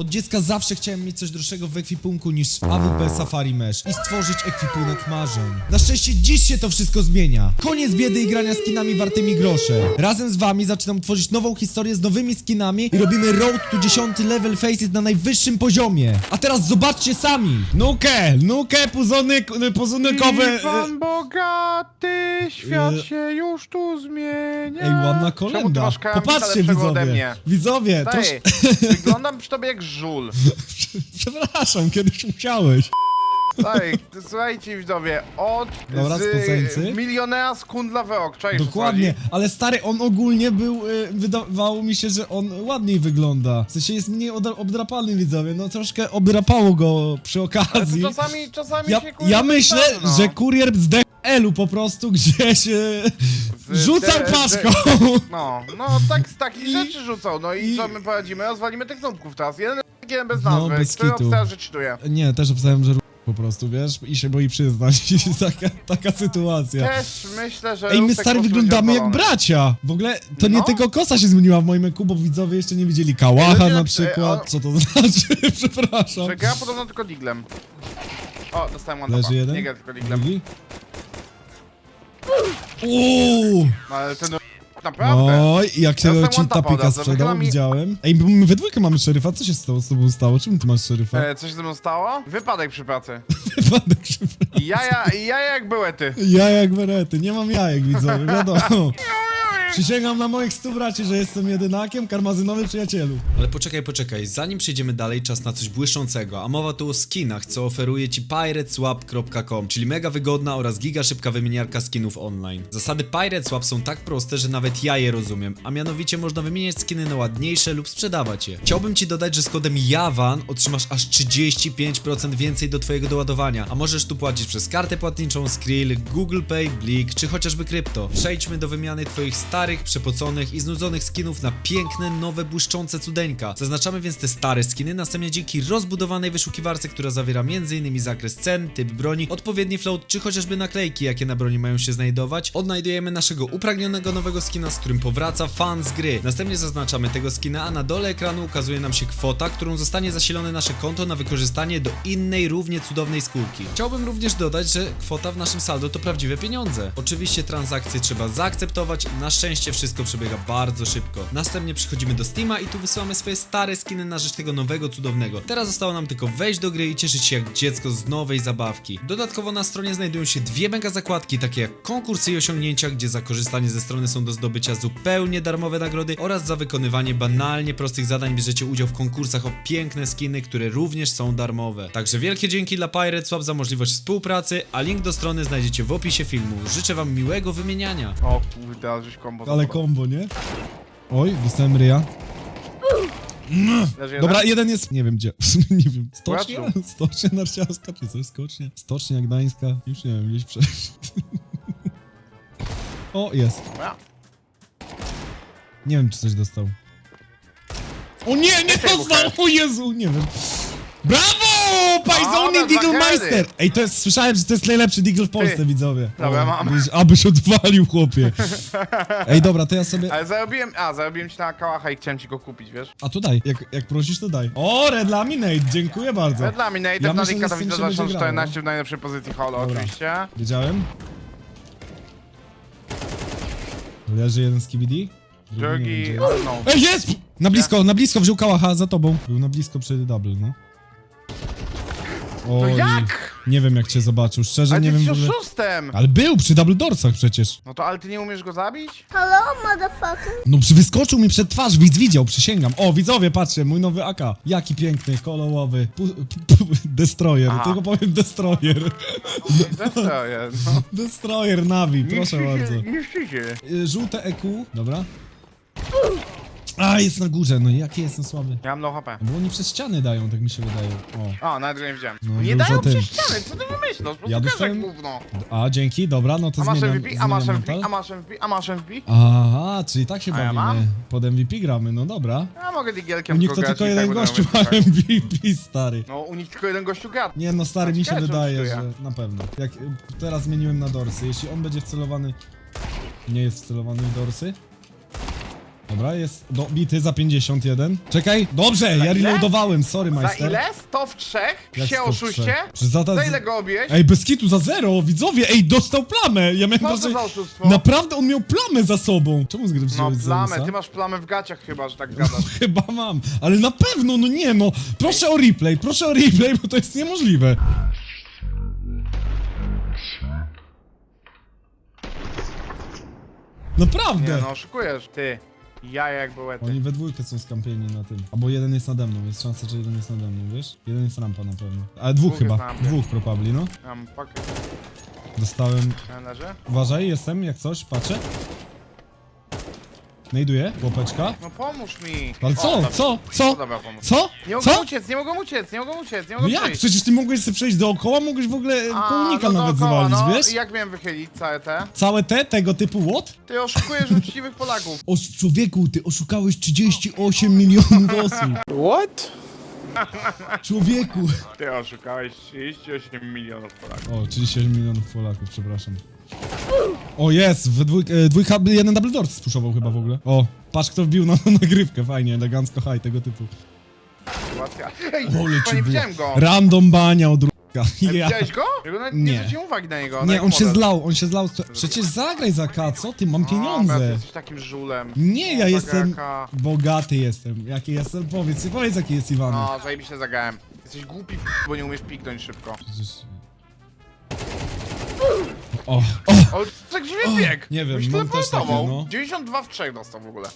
Od dziecka zawsze chciałem mieć coś droższego w ekwipunku niż AWP Safari Mesh i stworzyć ekwipunek marzeń. Na szczęście dziś się to wszystko zmienia. Koniec biedy i grania skinami wartymi grosze. Razem z wami zaczynam tworzyć nową historię z nowymi skinami i robimy road to 10 level faces na najwyższym poziomie. A teraz zobaczcie sami! Nukę! Nukę puzonek, puzonekowe... I pan bogaty, świat e, się już tu zmienia. Ej, ładna Czemu ty kolenda. masz Popatrzcie lepszego ode widzowie. mnie? Widzowie, to... Ej, wyglądam przy tobie jak żul. Przepraszam, kiedyś musiałeś. Ty, słuchajcie widzowie, od Dobra, z milionera z kundla wyok, czaisz o co Dokładnie, chodzi? ale stary, on ogólnie był, y, wydawało mi się, że on ładniej wygląda. W sensie jest mniej odra- obdrapany, widzowie, no troszkę obdrapało go przy Ale okazji. czasami, czasami Ja, się kurde ja myślę, no. że kurier z DL-u po prostu gdzieś Z rzucał paczką. No, no tak z takich I- rzeczy rzucał, no i, i- co my poradzimy? Rozwalimy tych nubków teraz, jeden, jeden bez No, nazwy, bez który kitu. obstara, że czytuje. Nie, też obstałem, że r- po prostu, wiesz, i się boi przyznać. taka, taka sytuacja. Też myślę, że Ej, my Rusek stary wyglądamy jak bracia! W ogóle to nie No. tylko kosa się zmieniła w moim eku, bo widzowie jeszcze nie widzieli kałacha Ludzie na przykład. Co to znaczy? Przepraszam. Że gra podobno tylko diglem. O, dostałem one Leży jeden? Nie gra tylko diglem. Drugi? Uuu! No ale ten naprawdę. Oj, jak się Ja ci jestem ta one-tapa pika od razu, sprzedał, widziałem. Ej, bo my we dwójkę mamy szeryfa, co się z tobą, z tobą stało? Czemu ty masz szeryfa? E, coś ze mną stało? Wypadek przy pracy. Wypadek. I jaja, jaja jak były ty. Ja jak berety, nie mam jajek widzowie, wiadomo. Przysięgam na moich stu braci, że jestem jedynakiem, karmazynowy przyjacielu. Ale poczekaj, poczekaj, zanim przejdziemy dalej, czas na coś błyszczącego, a mowa tu o skinach, co oferuje ci pirateswap.com, czyli mega wygodna oraz giga szybka wymieniarka skinów online. Zasady Pirateswap są tak proste, że nawet ja je rozumiem, a mianowicie można wymieniać skiny na ładniejsze lub sprzedawać je. Chciałbym ci dodać, że z kodem JAWAN otrzymasz aż 35% więcej do twojego doładowania, a możesz tu płacić przez kartę płatniczą, Skrill, Google Pay, Blik czy chociażby krypto. Przejdźmy do wymiany twoich starych, przepoconych i znudzonych skinów na piękne, nowe, błyszczące cudeńka. Zaznaczamy więc te stare skiny, następnie dzięki rozbudowanej wyszukiwarce, która zawiera m.in. zakres cen, typ broni, odpowiedni float czy chociażby naklejki, jakie na broni mają się znajdować, odnajdujemy naszego upragnionego nowego skina, z którym powraca fan z gry. Następnie zaznaczamy tego skina, a na dole ekranu ukazuje nam się kwota, którą zostanie zasilone nasze konto na wykorzystanie do innej, równie cudownej skórki. Chciałbym również dodać, że kwota w naszym saldo to prawdziwe pieniądze. Oczywiście transakcje trzeba zaakceptować, na szczęście wszystko przebiega bardzo szybko. Następnie przechodzimy do Steama i tu wysyłamy swoje stare skiny na rzecz tego nowego, cudownego. Teraz zostało nam tylko wejść do gry i cieszyć się jak dziecko z nowej zabawki. Dodatkowo na stronie znajdują się dwie mega zakładki, takie jak konkursy i osiągnięcia, gdzie za korzystanie ze strony są do zdobycia zupełnie darmowe nagrody oraz za wykonywanie banalnie prostych zadań bierzecie udział w konkursach o piękne skiny, które również są darmowe. Także wielkie dzięki dla Pirate Swap za możliwość współpracy, a link do strony znajdziecie w opisie filmu. Życzę wam miłego wymieniania. O kurde, żeś kombo Ale zapadł. kombo, nie? Oj, dostałem ryja. Leży jeden? Dobra, jeden jest, nie wiem gdzie, w sumie nie wiem, stocznia? Płaczu. Stocznia narciarska, czy coś, skocznia? Stocznia gdańska, już nie wiem, gdzieś przejść. O, jest. Dobra. Nie wiem, czy coś dostał. O nie, nie Czekaj, dostał! O Jezu, nie wiem. Brawo! Pajzony Digglemeister! Ej, to jest, słyszałem, że to jest najlepszy Diggle w Polsce, Ty. widzowie. Dobra, mam. Abyś odwalił, chłopie. Ej, dobra, to ja sobie... Ale zarobiłem, a zarobiłem ci na kałacha i chciałem ci go kupić, wiesz? A to daj, jak, jak prosisz, to daj. O, Red Laminate, dziękuję bardzo. Red Laminated Ja na myślę, że z to tym się będzie 2014 w najlepszej pozycji holo Dobra. oczywiście. Wiedziałem. Leży jeden z KBD. Drugi, no. Ej, jest! Na blisko, na blisko wziął kałacha za tobą. Był na blisko przy double, no. To Oj, jak? Nie wiem jak cię zobaczył, szczerze Ale nie ty wiem w jesteś ogóle. oszustem! Ale był przy double doorsach przecież. No to ale ty nie umiesz go zabić? Hello, motherfucker. No przy wyskoczył mi przed twarz, widz widział, przysięgam. O, widzowie, patrzcie, mój nowy AK. Jaki piękny, kolorowy. Pu, pu, pu, destroyer, Aha. tylko powiem destroyer. Destroyer, no. Destroyer Navi, proszę bardzo. Niszczycie. Y, Żółte EQ, dobra. A, jest na górze, no jaki jestem słaby. Ja mam low HP. Bo oni przez ściany dają, tak mi się wydaje. O. O, nawet go nie widziałem. No, nie był dają za tym. przez ściany, co ty wymyślasz? Po prostu Ja ja dostałem- gówno. A, dzięki, dobra, no to A masz zmieniam, MVP, a masz zmieniam MVP, mental. a masz MVP, a masz MVP? Aha, czyli tak się A ja bawimy. mam? Pod MVP gramy, no dobra. Ja mogę U digielkiem nich to grać tylko i jeden tak będę gościu miał ma MVP. MVP, stary. No, u nich tylko jeden gościu gra. Nie no, stary, mi się ciekawe, czy on wydaje, że na pewno. Jak y, teraz zmieniłem na dorsy, jeśli on będzie wcelowany... Nie jest wcelowany w dorsy? Dobra, jest dobity za 51. Czekaj, dobrze, ja ile? reloadowałem, sorry Za majster. ile? 100 w trzech? Jak sto oszuście? za ta- Za ile go obiłeś? Ej, bez kitu za zero, widzowie, ej, dostał plamę! Ja miałem Co to wrażenie... za oszustwo? Naprawdę on miał plamę za sobą! Czemu z gry No plamę, ty masz plamę w gaciach chyba, że tak gadasz. Chyba mam, ale na pewno, no nie no. Proszę o replay, proszę o replay, bo to jest niemożliwe. Naprawdę! Nie no, oszukujesz. Ty. Jaja jak były ty. Oni we dwójkę są skampieni na tym. Albo jeden jest nade mną, jest szansa, że jeden jest nade mną, wiesz? Jeden jest rampa na pewno. Ale dwóch, Dwóch chyba. na. Dwóch probably, no. Mam pakę. Dostałem... Leży? Uważaj, jestem, jak coś, patrzę. Znajduję, łopeczka. No pomóż mi. Ale O, co, dobra. co, No co, dobra, pomóż. co, Nie mogę co? uciec, nie mogę uciec, nie mogę uciec, nie No mogę jak? przejść. Przecież ty mogłeś sobie przejść dookoła, mogłeś w ogóle A, kołnika no nawet dookoła, zwalić, no. wiesz? Jak miałem wychylić całe te? Całe te, tego typu what? Ty oszukujesz uczciwych Polaków. O, człowieku, ty oszukałeś 38 milionów osób. What? Człowieku. Ty oszukałeś 38 milionów Polaków. O, 38 milionów Polaków, przepraszam. O, jest, w dwój, e, dwójka, jeden double door spuszował chyba w ogóle. O, patrz kto wbił na na nagrywkę, fajnie, elegancko high tego typu. Sytuacja. Ej, chyba nie widziałem go. Random bania od. Ej, Ja. Widziałeś go? Ja go nawet Nie. nie zwróciłem uwagi na niego. na Nie, jego on się model. zlał, on się zlał. Przecież zagraj za K, co ty, mam O, bo ty pieniądze. jesteś takim żulem. Nie, ja jestem bogaty jestem. Jaki jestem? Powiedz, powiedz jaki jest Iwan. No, zajebiście zagałem. Jesteś głupi, bo nie umiesz piknąć szybko. Przecież... O, o, O, tak dziwnie bieg. nie wiem, Byś mam też teleportował. takie, no. 92 w 3 dostał w ogóle.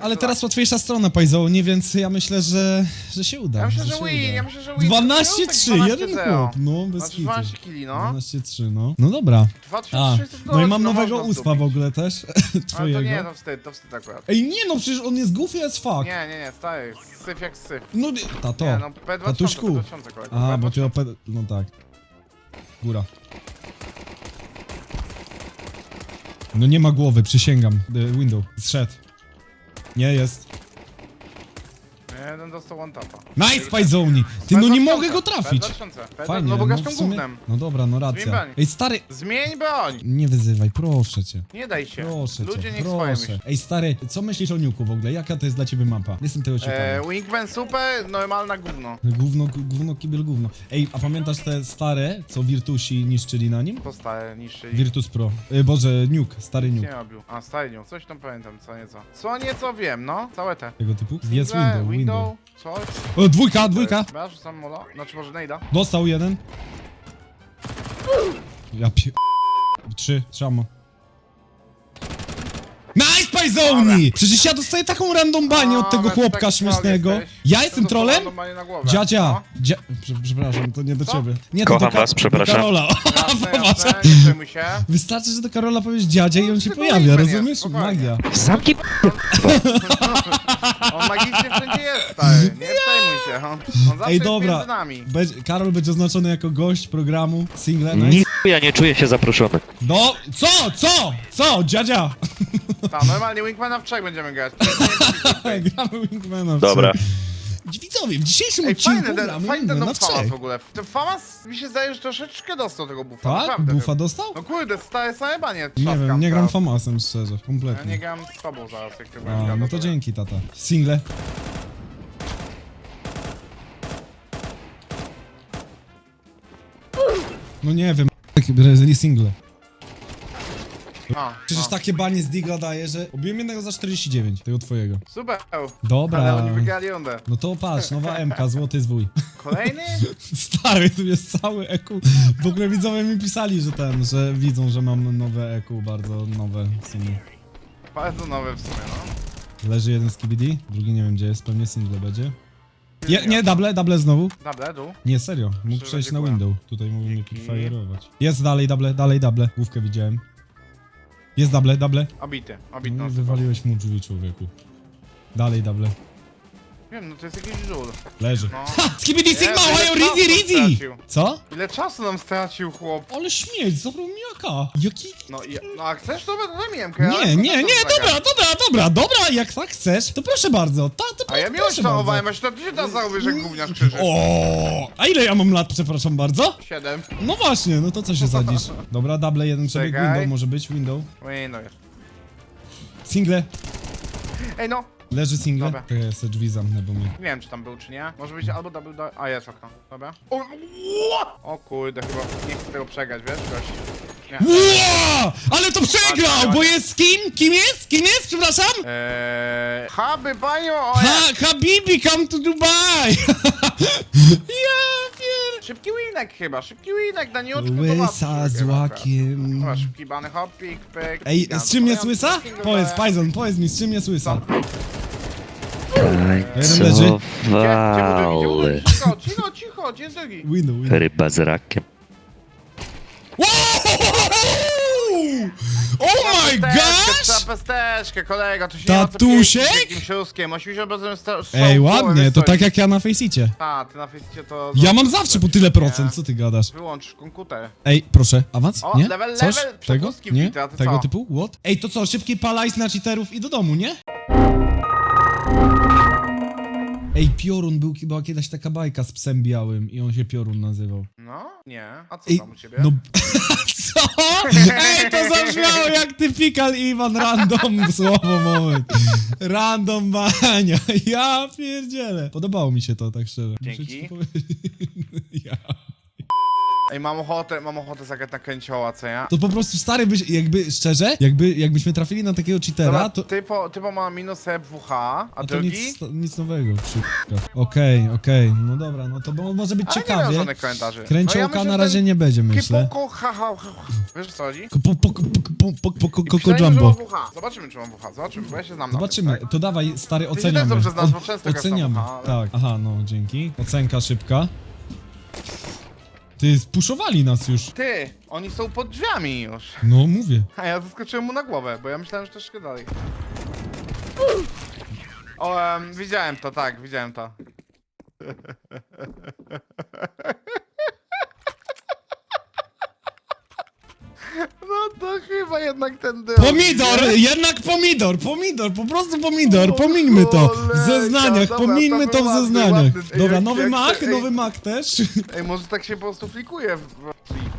ale teraz łatwiejsza strona Pajzonie, więc ja myślę, że, że się uda. Ja myślę, że się win, uda. ja myślę, że win. 12-3, jeden 12-0. chłop, no bez Znaczy kitu. 12 kili, no. 12-3, no. No dobra. A, 2600 no i mam no nowego można uspa w zdobyć. ogóle też, Ale to twojego. nie, to wstyd, to wstyd akurat. Ej, nie no, przecież on jest goofy as fuck. Nie, nie, nie, stary, syf jak syf. No, tato. Nie, no P2000, Tatuśku. P2000 kolego. A, bo P2000. ty oped... No tak. Góra. No nie ma głowy, przysięgam. Y, Window. Zszedł. Nie jest. One tapa. Nice, Pajzoni! Ty, no nie mogę go trafić. P2000. Fajnie, No bo no gasz w tą sumie... gównem. No dobra, no racja. broń. Ej, stary... Zmień broń! Nie wyzywaj, proszę cię. Nie daj się. Proszę Ludzie cię, niech swoje proszę. myślą. Ej, stary, co myślisz o Niuku w ogóle? Jaka to jest dla ciebie mapa? Jestem tego ciekawy. E, Wingman super, normalna gówno. Gówno, gówno, kibel, gówno. Ej, a pamiętasz te stare, co Virtusi niszczyli na nim? Postaje niższy. Virtus Pro. Y, Boże, Nuke, stary Nuke. Nie robił. A, Stadium, coś tam pamiętam, co nieco. Co nieco wiem, no, całe te. Tego typu? Jest Single, window, window. Coś. O, dwójka, dwójka! Ja rzucam mola, znaczy może nejda. Dostał jeden. Ja pie... Trzy, trzamo. Nice, Pajzoni! Przecież ja dostaję taką random banię od tego wiesz, chłopka taki śmiesznego. Ja jestem trolem? Dziadzia! No. Dzia... Prze- Przepraszam, to nie do Co? ciebie. Nie, Kocham to do Ka- was, przepraszam. Do Karola. Jasne, Popatrz. się. Wystarczy, że do Karola powiesz dziadzia i on się pojawia, rozumiesz? Magia. Zamknij On magicznie wszędzie jest, stary. Nie przejmuj się. On, on zawsze Ej, jest dobra. między nami. Będzie, Karol będzie oznaczony jako gość programu single. Ni Nice. ja nie czuję się zaproszony. No, co, co, co, dziadzia? Tam, normalnie Wingmana w trzech będziemy grać. To jest Gramy Wingmana w Dobra. trzech. Widzowie, w dzisiejszym Ej, odcinku fajny ten, gramy fajny ten Wingmana w Famas trzech. w ogóle. Ten Famas mi się zdaje, że troszeczkę dostał tego buffa. Tak? Naprawdę. Bufa dostał? No kurde, stare same banie Nie trzaskam wiem, nie gram teraz. Famasem szczerze, Ja kompletnie. nie gram z tobą zaraz, jak ty będziesz A, gadał, no to dzięki, tata. Single. No nie wiem, takie single. A, Przecież no. takie banie z Digla daje, że obiłem jednego za 49, tego twojego. Super. Dobra. Ale oni wygrali rundę. No to patrz, nowa MK, złoty zwój. Kolejny? Stary, tu jest cały EQ. W ogóle widzowie mi pisali, że ten, że widzą, że mam nowe EQ, bardzo nowe w sumie. Bardzo nowy w sumie, no. Leży jeden z KBD, drugi nie wiem gdzie jest, pewnie single będzie. Je, nie, double, double znowu. Dobra, dół. Nie, serio, mógł przejść na window. Tutaj mógł mnie prefire'ować. Jest dalej, double, dalej, double. Główkę widziałem. Jest double, double. Obity, obity. No, No, wywaliłeś mu drzwi, człowieku. Dalej, double. Wiem, no to jest jakiś żul. Leży. No. Ha! Skibidi Sigma, ile hajo, czasu Rizzy, Rizzy! stracił? Co? Ile czasu nam stracił chłop? Ale śmieć, zabrał mi jaka. Jaki... No, i, no a chcesz, to będę miemkę. Nie, nie, nie, dobra, dobra, dobra, dobra, jak tak chcesz, to proszę bardzo, ta, to A ja proszę miłość bardzo. całowałem, aż to ty się da założyć, jak gówniarz krzyży. O, a ile ja mam lat, przepraszam bardzo? Siedem. No właśnie, no to co się sadzisz? Dobra, double jeden przebieg, Czekaj. window może być, window. Oj, no jest. Single. Ej no, Leży single? Dobra. Czekaj, ja sobie drzwi zamknę, bo mnie... nie wiem czy tam był czy nie. Może być albo double do... A jest okno. Dobra. O, o kurde, chyba nie chcę tego przegrać, wiesz? Gość. Nie. Ło! Ale to przegrał, bo jest z kim? Kim jest? Kim jest? Przepraszam? Eee... Haby bajo! O, Ha, ja. Habibi, come to Dubai! winek chyba, szybki winek, Daniuczku to Łysa z chyba, łakiem. Dobra, szybki bany hop, pik, pyk. Ej, z czym jest łysa? Powiedz. Pajzon, powiedz mi, z czym jest łysa? Był drugi? Gdzie był drugi? Cicho, cicho, cicho, gdzie jest drugi? Ryba z rakiem. Oh my gosh! Pesteczkę, kolego, to się Tatusiek? nie ma co pięknić jakimś śluskiem. 80% sta- Ej, ładnie, to tak jak ja na Faceicie. A, ty na Facebookie to... Ja mam zawsze po tyle procent, co ty gadasz? Wyłącz komputer. Ej, proszę, awans? O, Nie? level, Coś? level, Tego? przepustki Nie? wbite, a ty Tego co? typu? What? Ej, to co, szybki palajs na cheaterów i do domu, nie? Ej, Piorun był chyba kiedyś taka bajka z psem białym i on się Piorun nazywał. No? Nie. A co Ej, tam u ciebie? no... Co? Ej, to zabrzmiało jak typical Iwan Random słowo moment. Random bania. Ja pierdzielę. Podobało mi się to, tak szczerze. Muszę Dzięki. powiedzieć. Ja. Ej, mam ochotę, mam ochotę zagrać na kręcioła, co ja? To po prostu stary byś, jakby szczerze, jakby, jakbyśmy trafili na takiego cheatera, Dobra, to... typo, typo ma minus WH, a A to drugi? nic, nic nowego, szybko. Okej, okej, no dobra, no to bo, może być Ale nie ciekawie. miał żadnych komentarzy. Kręciołka myślę, na że razie ten nie będzie, myślę. Kipoko, ha, ha, ha. Wiesz o co chodzi? Po, po, po, po, po, po, po, po, Przynajmniej, że jumbo. mam WH. Zobaczymy, czy mam WH. Zobaczymy, bo ja się znam na Zobaczymy, tym, to dawaj, stary, też oceniamy. dobrze znasz, bo O- często grasz Oceniamy, ale- tak. Aha, no, dzięki. Ocenka szybka. Ty, spuszowali nas już. Ty, oni są pod drzwiami już. No, mówię. A ja zaskoczyłem mu na głowę, bo ja myślałem, że troszkę dalej. O, em, widziałem to, tak, widziałem to. No to chyba jednak ten dym. Pomidor! Jednak pomidor! Pomidor! Po prostu pomidor! Pomińmy to! W zeznaniach! dobra, Pomińmy to to był w ładny, zeznaniach! ładny. Ej, Dobra, jak- nowy jak- mak, ej. nowy mak też. Ej, może tak się po prostu flikuje w...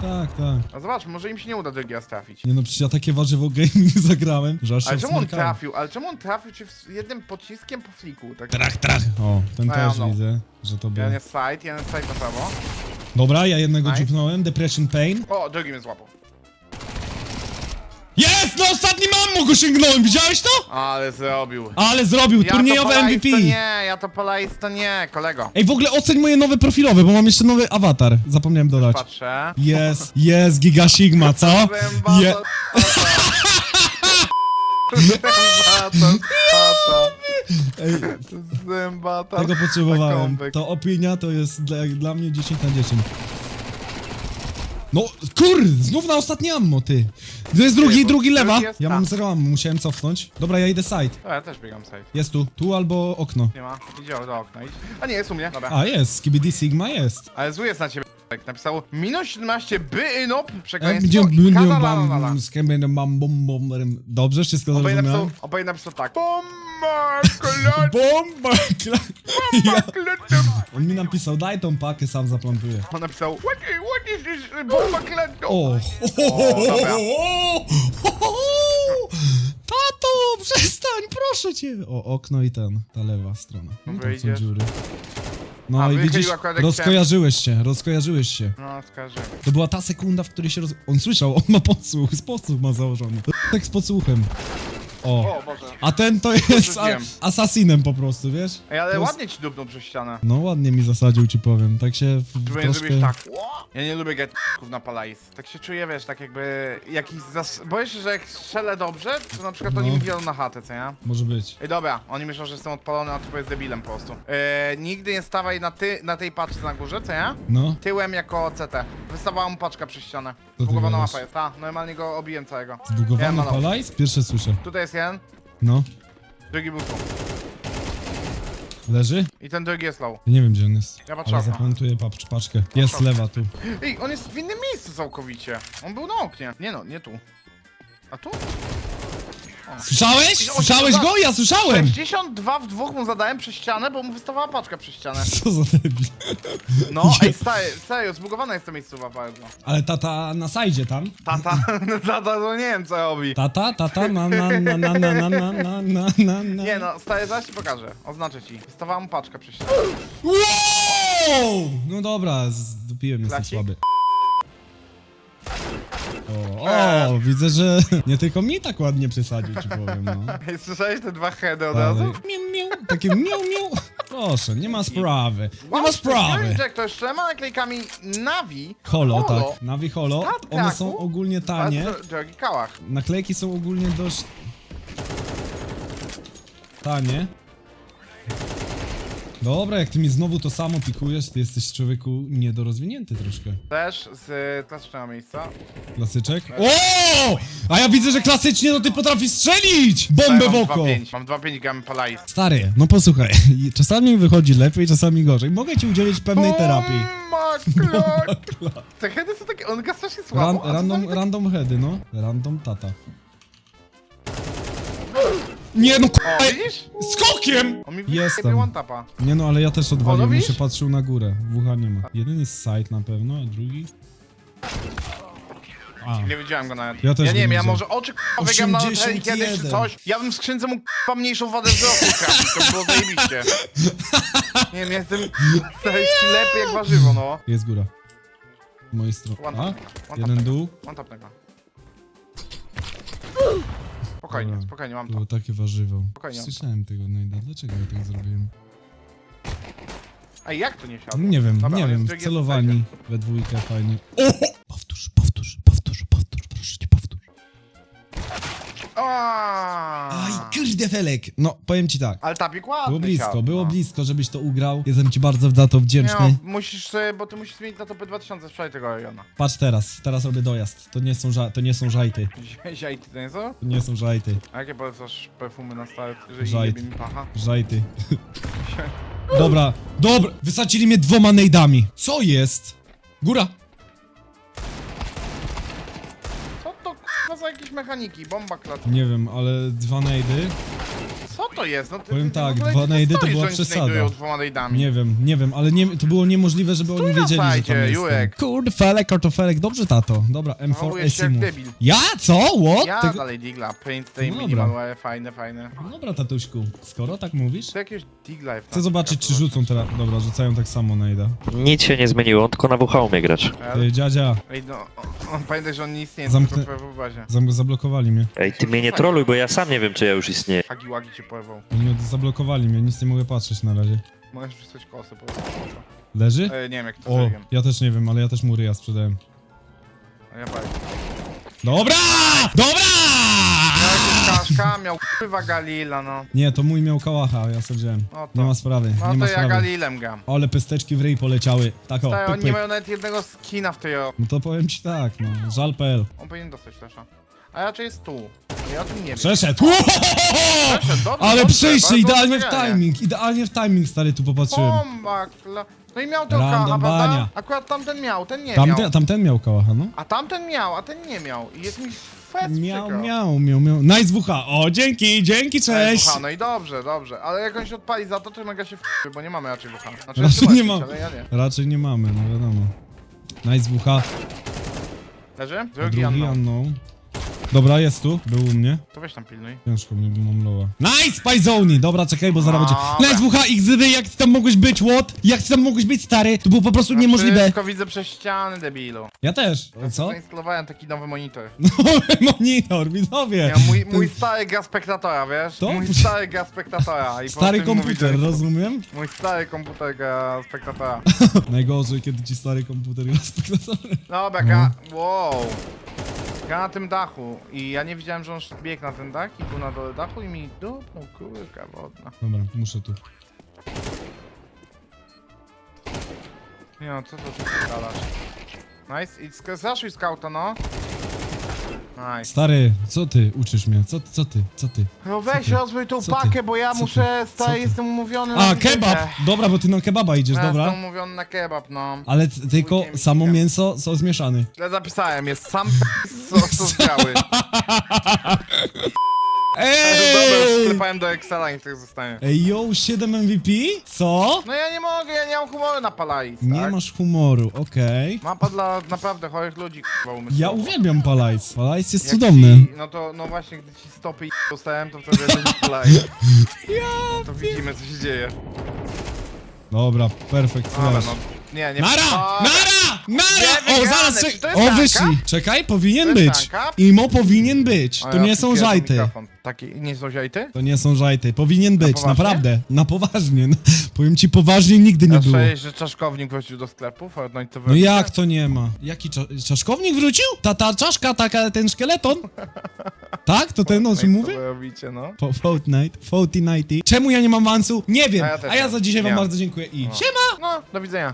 Tak, tak. A zobacz, może im się nie uda drugi raz trafić. Nie no, przecież ja takie warzywo gaming zagrałem, że aż Ale czemu on wsmykałem. trafił? Ale czemu on trafił ci w- jednym pociskiem po fliku? Tak. Trach, trach. O, ten A ja też no. widzę, że to był. Jeden jest side, jeden jest side na prawo. Dobra, ja jednego Nice. dziupnąłem, Depression Pain. O, drugi mnie złapał. Jest! No ostatnim mammo go sięgnąłem, widziałeś to? Ale zrobił. Ale zrobił, Ja to Polais MVP! to nie, ja to Polais to nie, kolego. Ej, w ogóle oceń moje nowe profilowe, bo mam jeszcze nowy awatar. Zapomniałem dodać. Patrzę. Jest, jest, Giga Sigma, co? Je... Zębata, tego potrzebowałem. To opinia to jest dla, dla mnie 10 na 10. No, kur! Znów na ostatnie ammo, ty. To jest drugi, bo drugi lewa. drugi jest Ja tam. mam zero ammo, musiałem cofnąć. Dobra, ja idę side. O, ja też biegam side. Jest tu, tu albo okno. Nie ma. Idzie do okna, idź. A nie, jest u mnie. Dobra. A, jest, Skibidi Sigma jest. Ale zły jest na ciebie. Tak napisało minus 17 by nop E, przekleństwo i kadalalala. Dobrze, wszystko Obaj zrozumiałem? napisał, obaj napisał tak. Bomba, klot, Bomba! Ja, klot. on mi napisał, daj tą pakę, sam zaplantuję. On napisał, what, what is this bomba klot? O! dobra. Tato, przestań, proszę cię! O, okno i ten, ta lewa strona. No, tam są Wyjdziesz. dziury. No A, i widzisz, rozkojarzyłeś się, rozkojarzyłeś się. No, skaże. To była ta sekunda, w której się roz... On słyszał, on ma podsłuch, z podsłuch ma założony. Tak z podsłuchem. O. O Boże. A ten to jest a, asasinem po prostu, wiesz? Ej, ale To jest- ładnie ci dupnął przez ścianę. No ładnie mi zasadził, ci powiem. Tak się w, Próbuję troszkę... zrobić tak. Ja nie lubię getków na palais. Tak się czuję, wiesz, tak jakby jakiś zas... Boję się, że jak strzelę dobrze, to na przykład oni No. mi wjadą na chatę, co nie? Może być. Ej, dobra, oni myślą, że jestem odpalony, a ty jest debilem po prostu. Eee, nigdy nie stawaj na, ty, na tej paczce na górze, co nie? No. Tyłem jako CT. Wystawała mu paczka przez ścianę. Zbugowana mapa jest, ta, normalnie go obiłem całego. Zbugowany mam- palajs? Pierwsze słyszę. Tutaj jest jeden, No. drugi był tu. Leży? I ten drugi jest low. Ja nie wiem, gdzie on jest. Ja patrzę Ale okno. zaplantuję pap- paczkę. Jest lewa tu. Ej, on jest w innym miejscu całkowicie. On był na oknie. Nie no, nie tu. A tu? Słyszałeś? Słyszałeś go? Ja słyszałem! 62 w dwóch mu zadałem przez ścianę, bo mu wystawała paczka przez ścianę. Co za debil. No, ej, stary, serio, zbugowana jest ta miejscowa bardzo. Ale tata na sajdzie tam. Tata, tata, no nie wiem co robi. Tata, tata, na na na na na na na na na na na Nie no, stary, zaraz ci pokażę. Oznaczę ci. Wystawała mu paczka przez ścianę. Wow! No dobra, zdupiłem, jestem Klasik? słaby. O, o, widzę, że nie tylko mi tak ładnie przesadził, ci powiem, no. Ej, słyszałeś te dwa heady od razu? Ale... Miau, miau, takie miau, miau. Proszę, nie ma sprawy. Nie ma sprawy. Jack to jeszcze ma naklejkami Navi. Holo, tak. Navi Holo. One są ogólnie tanie. Bardzo drogi kałach. Naklejki są ogólnie dość... Tanie. Dobra, jak ty mi znowu to samo pikujesz, ty jesteś człowieku niedorozwinięty troszkę. Też z y, klasycznego miejsca. Klasyczek. O! A ja widzę, że klasycznie no ty potrafisz strzelić! Bombę w mam oko! 2,5, Mam 2,5 gram Palais. Stary, no posłuchaj, czasami wychodzi lepiej, czasami gorzej. Mogę ci udzielić pewnej terapii. Maklak! Te heady są takie, on gra strasznie Ran, słabo, a random, czasami random heady, no. Random tata. Nie no. O, k***a, widzisz? skokiem! On mi Jestem. wyjebie one tapa. Nie no, ale ja też odwaliłem, widzisz? się patrzył na górę. Wucha nie ma. Jeden jest side na pewno, a drugi... A, Nie widziałem go nawet. Ja też ja go nie wiem, nie ja widziałem. może oczy k***a wygram na hoteli 81. kiedyś czy coś. Ja bym w skrzynce mógł k***a mniejszą wodę wzroku trafić, to by było zajebiście. Nie wiem, ja jestem stary ślepy jak warzywo, no. jest góra. Z mojej strony. One A? tap, one Jeden tap, dół. Mam tapnego. Spokojnie, Dobra. spokojnie, mam to. Było takie warzywo. Spokojnie. Słyszałem tego Nejda, dlaczego ja tak zrobiłem? Ej, jak to nie siadło? Nie wiem, Dobra, nie on jest wiem, drugi, celowani we dwójkę fajnie. Powtórz, powtórz, powtórz, powtórz, proszę cię, powtórz. Aj, kurde felek! No, powiem ci tak. Ale tapik ładny Było blisko, siadł, było no. blisko, żebyś to ugrał. Jestem ci bardzo za to Nie, wdzięczny. no, musisz sobie, bo ty musisz zmienić na topy 2000 sprzedaj tego Jona. Patrz teraz, teraz robię dojazd. To nie są, ża- to nie są żajty. Dzisiaj ty to nie co? To nie są żajty. A jakie polecasz perfumy na że Żajt. jebie mi pacha? Żajty. Dobra, dobra. Wysadzili mnie dwoma nejdami. Co jest? Góra. Jakieś mechaniki? Bomba klat. Nie wiem, ale dwa nejdy. Co to jest? No ty, Powiem ty w tak, ogóle dwa ty nejdy to stoisz, była że oni przesada. znajdują dwoma nejdami. Nie wiem, nie wiem, ale nie, to było niemożliwe, żeby Stój oni na wiedzieli, że sajdzie, tam jestem. Jurek. Kurde, felek, kartofelek, dobrze tato. Dobra, Zachowujesz M4 się jak Esimu. debil. Ja? Co? What? Ja Ty- dalej digla, paint tej No minimal, dobra. fajne, fajne. Dobra, tatuśku, skoro tak mówisz... To jakieś digla Chcę zobaczyć, czy rzucą teraz. Dobra, rzucają tak samo nejda. Nic się nie zmieniło, tylko na WH umie grać. Ty, dziadzia, Ej, no, on, on pamiętaj, że on nie istnieje, Zamknę- tylko w bazie. zam- zablokowali mnie. Ej, ty mnie nie troluj, bo ja sam nie wiem, czy ja już istnieję. Hagi łagi cię Oni zablokowali mnie, nic nie mogę patrzeć na razie. Możesz wrzucać kosy, po prostu. Leży? E, nie wiem jak to O, zrobiłem. ja też nie wiem, ale ja też mu ryja sprzedałem. A ja baj. Dobra! Dobra! Kaszka miał kurwa Galila, no. Nie, to mój miał kałacha, a ja sobie wziąłem. No to- Nie ma sprawy, No nie to ma ja sprawy. Galilem gram. Ale pesteczki w ryj poleciały. Tak o, Stary, pyk, nie pyk. mają nawet jednego skina w tej No to powiem ci tak, no, żal.pl. On powinien dostać flesza. A raczej jest tu. Ja o tym nie wiem. Przeszedł! Przeszedł, dobrze, Ale dobrze, przejście, bardzo idealnie w timing, idealnie w timing, stary, tu popatrzyłem. Bomba, kla... No i miał to Random kacha, bania. prawda? Akurat tamten miał, ten nie miał. Tamten, tamten miał kałacha, no. A tamten miał, a ten nie miał. I jest mi fest Miał, przykro. miał, miał, miał. Nice WH. O, dzięki, dzięki, cześć! No i dobrze, dobrze. Ale jak on się odpali za to, to mega się f***y, bo nie mamy raczej WH. Znaczy, Raczej nie mam. Ale ja nie. Raczej nie mamy, no wiadomo. Nice WH. Leży? A Drugi, drugi unknown. unknown. Dobra, jest tu, był u mnie. To weź tam pilnuj. Ciężko mnie, mam loła. Nice, Pajzoni! Dobra, czekaj, bo zaraz będzie. Dobra. Nice WH, XD, jak ty tam mogłeś być, what? Jak ty tam mogłeś być, stary? To było po prostu niemożliwe. Wszystko widzę przez ściany, debilu. Ja też. Co? Zainstalowałem taki nowy monitor. Nowy monitor, widzowie. Ja, mój, mój stary gra spektatora, wiesz? To? Mój stary gra spektatora. I po Stary mówi, komputer, że- rozumiem? Mój stary komputer gra spektatora. Najgorzej, kiedy ci stary komputer gra spektatorem. Dobra, No. gra... Wow. Gra na tym dachu i ja nie widziałem, że on biegł na ten dach i był na dole dachu i mi dupnął kurka wodna. Dobra, muszę tu. Nie no, co to ty gadasz? Nice, i sk- zaszuj skauta, no. Nice. Stary, co ty uczysz mnie? Co, co ty, co ty? No weź ty? rozwój tą Co ty? pakę, bo ja Co muszę? Co stary, ty? jestem umówiony A, na kebab! wizytę. Dobra, bo ty na kebaba idziesz, Ja dobra. jestem umówiony na kebab, no. Ale t- tylko Weekend, samo mięso, sos zmieszany. Źle zapisałem, jest sam p- sos biały. Dobra, już Ej! sklepałem do Excela, niech tak zostanie. Ej, yo, 7 MVP? Co? No ja nie mogę, ja nie mam humoru na Nie tak? masz humoru, okej. Mapa dla naprawdę chorych ludzi, k***a, umysłowo. Ja uwielbiam Palais. Palais jest Jak cudowny. Ci, no to, no właśnie, gdy ci stopy i dostałem, to wtedy jesteś Palais. Ja To widzimy, co się dzieje. Dobra, perfekt. Ale flash. no, nie, nie... Nara! Dobra. Nara! Nara! O, zaraz Czy czek- to jest O, wyszli. Czekaj, powinien To jest być. Imo powinien być. A To ja nie są żajty. mikrofon. Taki, nie są żajty? To nie są żajty. Powinien być, poważnie? naprawdę. Na poważnie. No, powiem ci poważnie, nigdy nie było. słyszałeś, że czaszkownik wrócił do? Fortnite to No wrócił? jak to nie ma? Jaki cza czaszkownik wrócił? Ta, ta czaszka, taka, ten szkieleton? Tak? To ten, o czym Co mówię? wy robicie, no? Po- Fortnite, Fortnite. Czemu ja nie mam awansu? Nie wiem. A ja też A ja nie. za dzisiaj wam Nie bardzo dziękuję i No. siema! No, do widzenia.